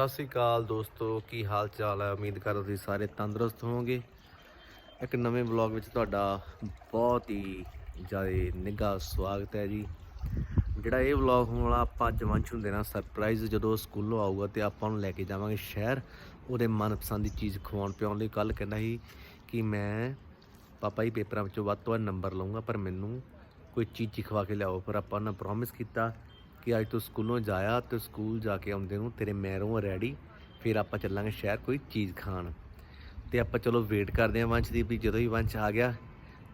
ਸਤਿ ਸ੍ਰੀ ਅਕਾਲ ਦੋਸਤੋ, ਕੀ ਹਾਲ ਚਾਲ ਹੈ? ਉਮੀਦ ਕਰਦਾ ਤੁਸੀਂ ਸਾਰੇ ਤੰਦਰੁਸਤ ਹੋਵੋਗੇ। ਇੱਕ ਨਵੇਂ ਵਲੌਗ ਵਿੱਚ ਤੁਹਾਡਾ ਬਹੁਤ ਹੀ ਜ਼ਿਆਦਾ ਨਿੱਘਾ ਸਵਾਗਤ ਹੈ ਜੀ। ਜਿਹੜਾ ਇਹ ਵਲੌਗ ਹੋਣ ਵਾਲਾ, ਆਪਾਂ ਅੱਜ ਵੰਸ਼ ਨੂੰ ਦੇਣਾ ਸਰਪ੍ਰਾਈਜ਼ ਜਦੋਂ ਸਕੂਲੋਂ ਆਊਗਾ ਤੇ ਆਪਾਂ ਨੂੰ ਲੈ ਕੇ ਜਾਵਾਂਗੇ ਸ਼ਹਿਰ, ਉਹਦੇ ਮਨਪਸੰਦ ਦੀ ਚੀਜ਼ ਖਵਾਉਣ ਪਿਆਉਣ ਲਈ। ਕੱਲ ਕਹਿੰਦਾ ਸੀ ਕਿ ਮੈਂ ਪਾਪਾ ਜੀ ਪੇਪਰਾਂ ਵਿੱਚੋਂ ਵੱਧ ਤੋਂ ਵੱਧ ਨੰਬਰ ਲਵਾਂਗਾ ਪਰ ਮੈਨੂੰ ਕੋਈ ਚੀਜ਼ ਖਵਾ ਕੇ ਲਿਆਓ, ਪਰ ਆਪਾਂ ਨੇ ਪ੍ਰੋਮਿਸ ਕੀਤਾ ਕਿ ਅੱਜ ਤੂੰ ਸਕੂਲੋਂ ਜਾਇਆ ਤੇ ਸਕੂਲ ਜਾ ਕੇ ਆਉਂਦੇ ਨੂੰ ਤੇਰੇ ਮੈਰੋਂ ਰੈਡੀ ਫਿਰ ਆਪਾਂ ਚੱਲਾਂਗੇ ਸ਼ਹਿਰ ਕੋਈ ਚੀਜ਼ ਖਾਣ। ਤੇ ਆਪਾਂ ਚਲੋ ਵੇਟ ਕਰਦੇ ਹਾਂ ਵੰਸ਼ ਦੀ ਵੀ ਜਦੋਂ ਹੀ ਵੰਸ਼ ਆ ਗਿਆ,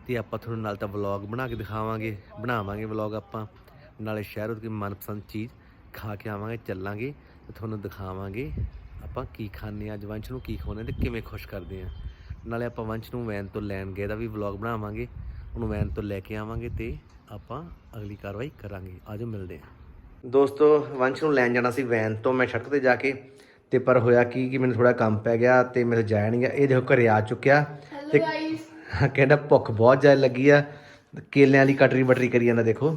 ਤੇ ਆਪਾਂ ਤੁਹਾਨੂੰ ਨਾਲ ਤਾਂ ਵਲੌਗ ਬਣਾ ਕੇ ਦਿਖਾਵਾਂਗੇ, ਬਣਾਵਾਂਗੇ ਵਲੌਗ ਆਪਾਂ। ਨਾਲੇ ਸ਼ਹਿਰ ਦੀ ਮਨਪਸੰਦ ਚੀਜ਼ ਖਾ ਕੇ ਆਵਾਂਗੇ, ਚੱਲਾਂਗੇ ਤੇ ਤੁਹਾਨੂੰ ਦਿਖਾਵਾਂਗੇ ਆਪਾਂ ਕੀ ਖਾਂਦੇ ਹਾਂ, ਅੱਜ ਵੰਸ਼ ਨੂੰ ਕੀ ਖਵਾਉਂਦੇ ਤੇ ਕਿਵੇਂ ਖੁਸ਼ ਕਰਦੇ ਹਾਂ। ਨਾਲੇ ਆਪਾਂ ਵੰਸ਼ ਨੂੰ ਵੈਨ ਤੋਂ ਲੈਣ ਗਏ ਦਾ ਵੀ ਵਲੌਗ ਬਣਾਵਾਂਗੇ, ਉਹਨੂੰ ਵੈਨ ਤੋਂ ਲੈ ਕੇ ਆਵਾਂਗੇ ਤੇ ਆਪਾਂ ਅਗਲੀ ਕਾਰਵਾਈ ਕਰਾਂਗੇ। ਆਜੋ ਮਿਲਦੇ ਹਾਂ। ਦੋਸਤੋ ਵੰਸ਼ ਨੂੰ ਲੈਣ ਜਾਣਾ ਸੀ ਵੈਨ ਤੋਂ। ਮੈਂ ਸੜਕ ਤੇ ਜਾ ਕੇ ਤੇ ਪਰ ਹੋਇਆ ਕੀ ਕਿ ਮੈਨੂੰ ਥੋੜਾ ਕੰਮ ਪੈ ਗਿਆ ਤੇ ਮੇਰੇ ਜਾਇਆ ਨਹੀਂ ਗਿਆ। ਇਹ ਦੇਖੋ ਘਰੇ ਆ ਚੁੱਕਿਆ। ਤੇ ਕਹਿੰਦਾ ਭੁੱਖ ਬਹੁਤ ਜ਼ਿਆਦਾ ਲੱਗੀ ਆ। ਕੇਲਿਆਂ ਵਾਲੀ ਕਟਰੀ ਬਟਰੀ ਕਰੀ ਜਾਂਦਾ ਦੇਖੋ।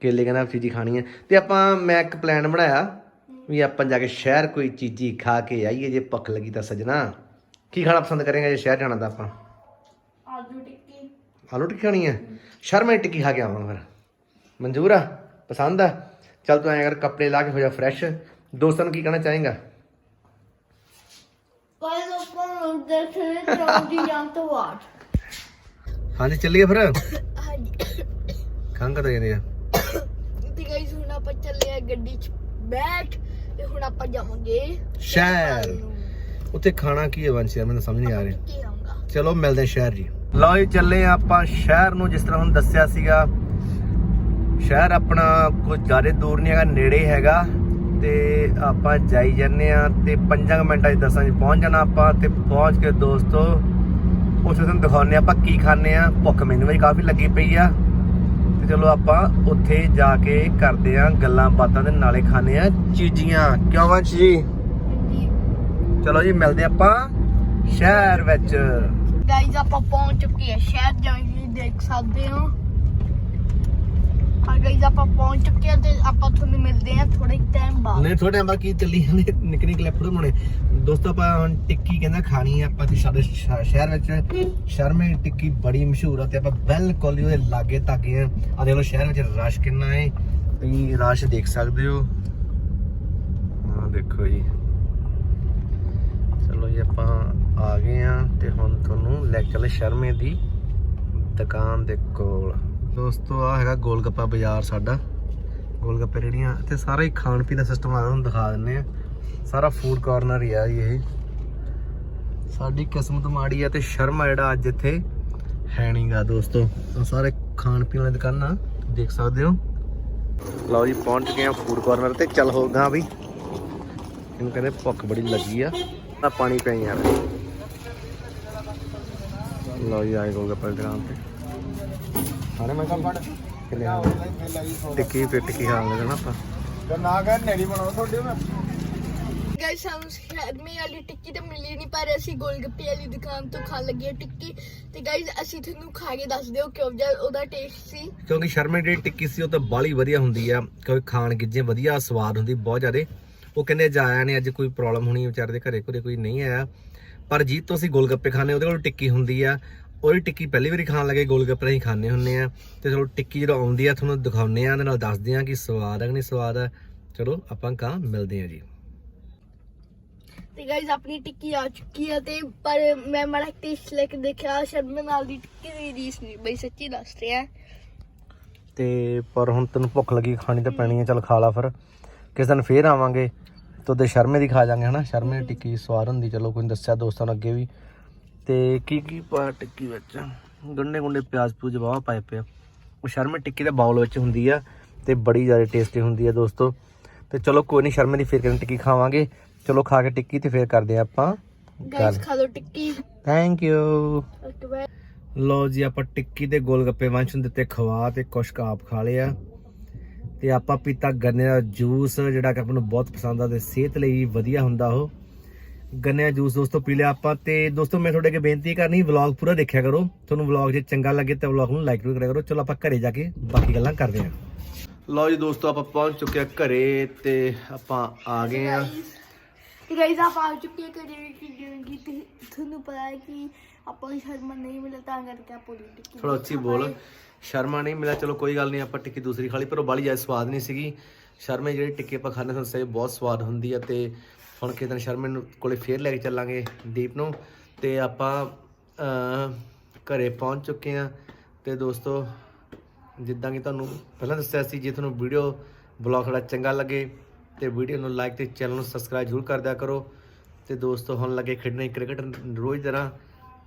ਕੇਲੇ ਕਹਿੰਦਾ ਚੀਜ਼ੀ ਖਾਣੀ ਹੈ ਤੇ ਆਪਾਂ ਮੈਂ ਇੱਕ ਪਲਾਨ ਬਣਾਇਆ ਵੀ ਆਪਾਂ ਜਾ ਕੇ ਸ਼ਹਿਰ ਕੋਈ ਚੀਜ਼ੀ ਖਾ ਕੇ ਆਈਏ। ਜੇ ਭੁੱਖ ਲੱਗੀ ਤਾਂ ਸਜਣਾ। ਕੀ ਖਾਣਾ ਪਸੰਦ ਕਰੇਗਾ ਜੇ ਸ਼ਹਿਰ ਜਾਣਾ ਤਾਂ ਆਪਾਂ? ਆਲੂ ਟਿੱਕੀ। ਆਲੂ ਟਿੱਕੀ ਖਾਣੀ ਹੈ ਸ਼ਰਮਾ ਟਿੱਕੀ ਖਾ ਕੇ ਆਵਾਂਗਾ ਫਿਰ। ਮਨਜ਼ੂਰ ਆ? ਪਸੰਦ ਆ? ਚੱਲ ਤੂੰ ਐਂ ਕਰ ਕੱਪੜੇ ਲਾ ਕੇ ਹੋ ਜਾ ਫਰੈਸ਼ ਦੋਸਤਾਂ ਨੂੰ ਕੀ ਕਹਿਣਾ ਚਾਹੇਗਾ? ਗਾਇਸ ਆਪਾਂ ਨੂੰ ਦੇਖਣੇ ਚਾਹੁੰਦੀ ਜਾਂ ਤੋਂ ਵਾਟ। ਹਾਂਜੀ ਚੱਲੀਏ ਫਿਰ? ਹਾਂਜੀ। ਖੰਗ ਤਾਂ ਜਾਂਦੇ ਆ। ਤੇ ਗਾਇਸ ਹੁਣ ਆਪਾਂ ਚੱਲੇ ਆ ਗੱਡੀ 'ਚ ਬੈਠ ਤੇ ਹੁਣ ਆਪਾਂ ਜਾਵਾਂਗੇ ਸ਼ਹਿਰ। ਉੱਥੇ ਖਾਣਾ ਕੀ ਹੈ ਵੰਸ਼ ਯਾਰ? ਮੈਨੂੰ ਸਮਝ ਨਹੀਂ ਆ ਰਿਹਾ। ਚਲੋ ਮਿਲਦੇ ਸ਼ਹਿਰ ਜੀ। ਲਓ ਜੀ ਚੱਲੇ ਹਾਂ ਆਪਾਂ ਸ਼ਹਿਰ ਨੂੰ ਜਿਸ ਤਰ੍ਹਾਂ ਹੁਣ ਦੱਸਿਆ ਸੀਗਾ। ਸ਼ਹਿਰ ਆਪਣਾ ਕੁਝ ਜ਼ਿਆਦਾ ਦੂਰ ਨਹੀਂ ਹੈਗਾ, ਨੇੜੇ ਹੈਗਾ। ਤੇ ਆਪਾਂ ਜਾਈ ਜੰਨੇ ਆ ਤੇ 5 ਮਿੰਟਾਂ 'ਚ ਦੱਸਾਂ ਜੀ ਪਹੁੰਚ ਜਾਣਾ ਆਪਾਂ ਤੇ ਪਹੁੰਚ ਕੇ ਦੋਸਤੋ, ਉੱਥੇ ਤੁਹਾਨੂੰ ਦਿਖਾਉਂਦੇ ਆਪਾਂ ਕੀ ਖਾਣੇ ਆ ਭੁੱਖ ਮੈਨੂੰ ਵੀ ਕਾਫੀ ਲੱਗੀ ਪਈ ਆ। ਤੇ ਚਲੋ ਆਪਾਂ ਉੱਥੇ ਜਾ ਕੇ ਕਰਦੇ ਆ ਗੱਲਾਂ ਬਾਤਾਂ ਦੇ ਨਾਲੇ ਖਾਣੇ ਆ ਚੀਜ਼ੀਆਂ। ਕਿਉਂ ਵੰਸ਼ ਜੀ? ਚਲੋ ਜੀ, ਮਿਲਦੇ ਆਪਾਂ ਸ਼ਹਿਰ ਵਿੱਚ। ਗਾਇਸ ਆਪਾਂ ਪਹੁੰਚ ਚੁੱਕੇ ਆ ਸ਼ਹਿਰ ਜਾਈਏ ਦੇਖ ਸਕਦੇ ਹੋ। ਆ ਆਪਾਂ ਪਹੁੰਚ ਚੁੱਕੇ ਆ ਤੇ ਆਪਾਂ ਤੁਹਾਨੂੰ ਮਿਲਦੇ ਆ ਥੋੜੇ ਟਾਈਮ ਬਾਅਦ। ਨਹੀਂ ਥੋੜੇ ਟਾਈਮ ਬਾਅਦ ਕੀ ਚੱਲੀ ਜਾਂਦੇ ਨਿੱਕੇ ਨਿੱਕੇ ਕਲਿੱਪ ਬਣਾਉਣੇ। ਦੋਸਤੋ, ਆਪਾਂ ਹੁਣ ਟਿੱਕੀ ਕਹਿੰਦਾ ਖਾਣੀ ਆ, ਆਪਾਂ ਤੇ ਸਾਡੇ ਸ਼ਹਿਰ ਵਿੱਚ ਸ਼ਰਮੇ ਟਿੱਕੀ ਬੜੀ ਮਸ਼ਹੂਰ ਆ ਤੇ ਆਪਾਂ ਬਿਲਕੁਲ ਹੀ ਉਹਦੇ ਲਾਗੇ ਤਾਗੇ ਆ। ਆ ਦੇਖ ਲਓ, ਸ਼ਹਿਰ ਵਿੱਚ ਰਸ਼ ਕਿੰਨਾ ਹੈ ਤੁਸੀਂ ਰਸ਼ ਦੇਖ ਸਕਦੇ ਹੋ। ਆ ਦੇਖੋ ਜੀ। ਚਲੋ ਜੀ, ਆਪਾਂ ਆ ਗਏ ਆ ਤੇ ਹੁਣ ਤੁਹਾਨੂੰ ਲੈ ਕੇ ਚੱਲੇ ਸ਼ਰਮੇ ਦੀ ਦੁਕਾਨ ਦੇ ਕੋਲ। ਦੋਸਤੋ ਆ ਹੈਗਾ ਗੋਲਗੱਪਾ ਬਾਜ਼ਾਰ ਸਾਡਾ। ਗੋਲਗੱਪੇ ਰੇੜੀਆਂ ਤੇ ਸਾਰਾ ਹੀ ਖਾਣ ਪੀਣ ਦਾ ਸਿਸਟਮ ਆ, ਤੁਹਾਨੂੰ ਦਿਖਾ ਦਿੰਨੇ ਆ ਸਾਰਾ ਫੂਡ ਕਾਰਨਰ ਹੀ ਆ ਜੀ ਇਹ। ਸਾਡੀ ਕਿਸਮਤ ਮਾੜੀ ਆ ਤੇ ਆ ਜਿਹੜਾ ਅੱਜ ਇੱਥੇ ਹੈ ਨਹੀਂਗਾ ਦੋਸਤੋ। ਸਾਰੇ ਖਾਣ ਪੀਣ ਵਾਲੀ ਦੁਕਾਨਾਂ ਦੇਖ ਸਕਦੇ ਹੋ। ਲਓ ਜੀ, ਪਹੁੰਚ ਗਏ ਆ ਫੂਡ ਕਾਰਨਰ ਤੇ, ਚੱਲ ਹੋਗਾ ਵੀ। ਇਹਨੂੰ ਕਹਿੰਦੇ ਭੁੱਖ ਬੜੀ ਲੱਗੀ ਆ। ਤਾਂ ਪਾਣੀ ਪੈ ਯਾਰ ਲਓ ਜੀ ਆਏ ਗੋਲਗੱਪੇ ਦੀ ਦੁਕਾਨ ਤੇ। ਖਾਣੇ ਮੈਂ ਕੰਮ ਕਿੰਨੇ ਟਿੱਕੀ ਤੇ ਟਿੱਕੀ ਖਾਣ ਲੱਗਣਾ ਆਪਾਂ ਨਾ ਕਰ ਨੇੜੀ ਬਣਾਓ ਤੁਹਾਡੇ ਮੈਂ। ਗਾਇਸ ਸਾਨੂੰ ਸ਼ਰਮੇ ਵਾਲੀ ਟਿੱਕੀ ਤਾਂ ਮਿਲੀ ਨਹੀਂ ਪਰ ਅਸੀਂ ਗੋਲਗੱਪੇ ਵਾਲੀ ਦੁਕਾਨ ਤੋਂ ਖਾਣ ਲੱਗੇ ਟਿੱਕੀ। ਤੇ ਗਾਇਸ ਅਸੀਂ ਤੁਹਾਨੂੰ ਖਾ ਕੇ ਦੱਸ ਦਿਓ ਕਿਉਂ ਜਿਹਾ ਉਹਦਾ ਟੇਸਟ ਸੀ। ਕਿਉਂਕਿ ਸ਼ਰਮੇ ਦੀ ਟਿੱਕੀ ਸੀ ਉਹ ਤਾਂ ਬਾਲੀ ਵਧੀਆ ਹੁੰਦੀ ਆ। ਕਿਉਂਕਿ ਖਾਣ ਗਿੱਜੇ ਵਧੀਆ ਸਵਾਦ ਹੁੰਦੀ ਬਹੁਤ ਜ਼ਿਆਦੇ। ਉਹ ਕਹਿੰਦੇ ਜਾਇਆ ਨੇ ਅੱਜ ਕੋਈ ਪ੍ਰੋਬਲਮ ਹੋਣੀ ਵਿਚਾਰੇ ਦੇ ਘਰੇ ਘਰੇ ਕੋਈ ਨਹੀਂ ਆਇਆ। ਪਰ ਜੀਤ ਤੋਂ ਅਸੀਂ ਗੋਲਗੱਪੇ ਖਾਣੇ ਉਹਦੇ ਕੋਲ ਟਿੱਕੀ ਹੁੰਦੀ ਆ। ਉਹਦੀ ਟਿੱਕੀ ਪਹਿਲੀ ਵਾਰੀ ਖਾਣ ਲੱਗੇ ਗੋਲਗੱਪੇ ਅਸੀਂ ਖਾਣੇ ਹੁੰਨੇ ਆ। ਤੇ ਚਲੋ ਟਿੱਕੀ ਜਦੋਂ ਆਉਂਦੀ ਆ ਤੁਹਾਨੂੰ ਦਿਖਾਉਨੇ ਆ ਤੇ ਨਾਲ ਦੱਸਦੇ ਆ ਕਿ ਸਵਾਦ ਆ ਕਿ ਨਹੀਂ ਸਵਾਦ ਆ। ਚਲੋ ਆਪਾਂ ਕਾਂ ਮਿਲਦੇ ਆ ਜੀ। ਤੇ ਗਾਇਸ ਆਪਣੀ ਟਿੱਕੀ ਆ ਚੁੱਕੀ ਹੈ ਤੇ ਪਰ ਮੈਂ ਮਾੜਾ ਟੇਸਟ ਲੈ ਕੇ ਦੇਖਿਆ ਸ਼ਰਮੇ ਨਾਲ ਦੀ ਟਿੱਕੀ ਦੀ ਰੀਸ ਨਹੀਂ ਬਈ ਸੱਚੀ ਦੱਸ ਰਿਹਾ। ਤੇ ਪਰ ਹੁਣ ਤੈਨੂੰ ਭੁੱਖ ਲੱਗੀ ਖਾਣੀ ਤਾਂ ਪੈਣੀ ਆ ਚਲ ਖਾ ਲਾ ਫਿਰ। ਕਿਸ ਦਿਨ ਫੇਰ ਆਵਾਂਗੇ ਤੇ ਉਹਦੇ ਸ਼ਰਮੇ ਦੀ ਖਾ ਜਾਾਂਗੇ ਹਨਾ? ਸ਼ਰਮੇ ਦੀ ਟਿੱਕੀ ਸਵਾਦ ਹੁੰਦੀ ਚਲੋ ਕੋਈ ਦੱਸਿਆ ਦੋਸਤਾਂ ਨੂੰ ਅੱਗੇ ਵੀ। ਤੇ ਕੀ ਕੀ ਪਾ ਟਿੱਕੀ ਵਿੱਚ? ਗੰਡੇ ਗੁੰਡੇ ਪਿਆਜ਼ ਪੂਜ ਵਾਹ ਪਾਏ ਪਿਆ ਉਹ ਸ਼ਰਮੇ ਟਿੱਕੀ ਦੇ ਬਾਉਲ ਵਿੱਚ ਹੁੰਦੀ ਆ ਤੇ ਬੜੀ ਜ਼ਿਆਦਾ ਟੇਸਟੀ ਹੁੰਦੀ ਆ ਦੋਸਤੋ। ਤੇ ਚਲੋ ਕੋਈ ਨਹੀਂ ਸ਼ਰਮੇ ਦੀ ਫੇਰ ਕਿਨ ਟਿੱਕੀ ਖਾਵਾਂਗੇ। ਚਲੋ ਖਾ ਕੇ ਟਿੱਕੀ ਤੇ ਫੇਰ ਕਰਦੇ ਆ ਆਪਾਂ ਗੱਲ। ਗਾਇਸ ਖਾ ਲਓ ਟਿੱਕੀ। ਥੈਂਕ ਯੂ ਲੋ ਜੀ ਆਪਾਂ ਟਿੱਕੀ ਤੇ ਗੋਲਗੱਪੇ ਵੰਸ਼ ਨੂੰ ਦਿੱਤੇ ਖਵਾ ਤੇ ਕੁਛ ਕੁ ਆਪ ਖਾ ਲਿਆ। ਤੇ ਆਪਾਂ ਪੀਤਾ ਗੰਨੇ ਦਾ ਜੂਸ ਜਿਹੜਾ ਕਿ ਆਪਾਂ ਨੂੰ ਬਹੁਤ ਪਸੰਦ ਆ ਤੇ ਸਿਹਤ ਲਈ ਵਧੀਆ ਹੁੰਦਾ ਉਹ। ਗੰਨੇ ਦਾ ਜੂਸ ਦੋਸਤੋ ਪੀ ਲਿਆ ਆਪਾਂ ਤੇ ਦੋਸਤੋ ਮੈਂ ਤੁਹਾਡੇ ਅੱਗੇ ਬੇਨਤੀ ਕਰਨੀ ਵਲੌਗ ਪੂਰਾ ਦੇਖਿਆ ਕਰੋ। ਤੁਹਾਨੂੰ ਵਲੌਗ ਜੇ ਚੰਗਾ ਲੱਗੇ ਤਾਂ ਵਲੌਗ ਨੂੰ ਲਾਈਕ ਵੀ ਕਰਿਆ ਕਰੋ। ਚਲੋ ਆਪਾਂ ਘਰੇ ਜਾ ਕੇ ਬਾਕੀ ਗੱਲਾਂ ਕਰਦੇ ਹਾਂ। ਲਓ ਜੀ ਦੋਸਤੋ ਆਪਾਂ ਪਹੁੰਚ ਚੁੱਕੇ ਆ ਘਰੇ ਤੇ ਆਪਾਂ ਆ ਗਏ ਆ ਤੇ ਗਾਇਜ਼ ਆਪ ਆ ਚੁੱਕੇ ਹਾਂ ਕਰੇ ਕਿ ਜਿਵੇਂ ਕਿ ਤੁ- ਤੁਹਾਨੂੰ ਪਤਾ ਹੈ ਕਿ ਆਪਾਂ ਨੂੰ ਸ਼ਰਮਾ ਨਹੀਂ ਮਿਲਿਆ ਤਾਂ ਕਰਕੇ ਆਪਾਂ ਨੂੰ ਟਿੱਕੀ ਥੋੜਾ ਉੱਚੀ ਬੋਲ। ਸ਼ਰਮਾ ਨਹੀਂ ਮਿਲਿਆ ਚਲੋ ਕੋਈ ਗੱਲ ਨਹੀਂ ਆਪਾਂ ਟਿੱਕੀ ਦੂਸਰੀ ਖਾ ਲਈ ਪਰ ਉਹ ਬਾਲੀ ਜ਼ਿਆਦਾ ਸਵਾਦ ਨਹੀਂ ਸੀਗੀ। ਸ਼ਰਮੇ ਜਿਹੜੀ ਟਿੱਕੀ ਆਪਾਂ ਖਾਣੇ ਸਾਨੂੰ ਸਹੀ ਬਹੁਤ ਸਵਾਦ ਹੁੰਦੀ ਆ ਤੇ ਹੁਣ ਕਿਸੇ ਸ਼ਰਮੇ ਨੂੰ ਕੋਲੇ ਫੇਰ ਲੈ ਕੇ ਚੱਲਾਂਗੇ ਦੀਪ ਨੂੰ ਤੇ ਆਪਾਂ ਅਹ, ਘਰੇ ਪਹੁੰਚ ਚੁੱਕੇ ਆ ਤੇ ਦੋਸਤੋ ਜਿੱਦਾਂ ਕਿ ਤੁਹਾਨੂੰ ਪਹਿਲਾਂ ਦੱਸਿਆ ਸੀ ਜੇ ਤੁਹਾਨੂੰ ਵੀਡੀਓ ਬਲੌਗ ਸਾਡਾ ਚੰਗਾ ਲੱਗੇ ਤੇ ਵੀਡੀਓ ਨੂੰ ਲਾਈਕ ਤੇ ਚੈਨਲ ਨੂੰ ਸਬਸਕ੍ਰਾਈਬ ਜ਼ਰੂਰ ਕਰ ਦਿਆ ਕਰੋ। ਤੇ ਦੋਸਤੋ ਹੁਣ ਲੱਗੇ ਖੇਡਣੇ ਕ੍ਰਿਕਟ ਰੋਜ਼ ਤਰ੍ਹਾਂ।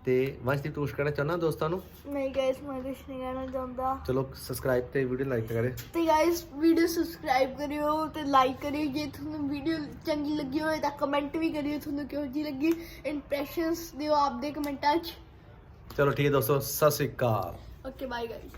ਤੇ ਵੰਸ਼ਦੀਪ ਟੂਸ਼ ਕਰਨਾ ਚਾਹੁੰਦਾ ਦੋਸਤਾਂ ਨੂੰ? ਨਹੀਂ ਗਾਇਜ਼ ਮੈਂ ਕੁਝ ਨਹੀਂ ਕਹਿਣਾ ਚਾਹੁੰਦਾ। ਚਲੋ ਸਬਸਕ੍ਰਾਈਬ ਤੇ ਵੀਡੀਓ ਲਾਈਕ ਕਰੇ। ਤੇ ਗਾਇਸ ਵੀਡੀਓ ਸਬਸਕ੍ਰਾਈਬ ਕਰਿਓ ਤੇ ਲਾਈਕ ਕਰਿਓ। ਜੇ ਤੁਹਾਨੂੰ ਵੀਡੀਓ ਚੰਗੀ ਲੱਗੀ ਹੋਵੇ ਤਾਂ ਕਮੈਂਟ ਵੀ ਕਰਿਓ ਤੁਹਾਨੂੰ ਕਿਹੋ ਜਿਹੀ ਲੱਗੀ। ਇੰਪ੍ਰੈਸ਼ਨਸ ਦਿਓ ਆਪਦੇ ਕਮੈਂਟਾਂ 'ਚ। ਚਲੋ ਠੀਕ ਹੈ ਦੋਸਤੋ ਸਤਿ ਸ਼੍ਰੀ ਅਕਾਲ। Okay bye guys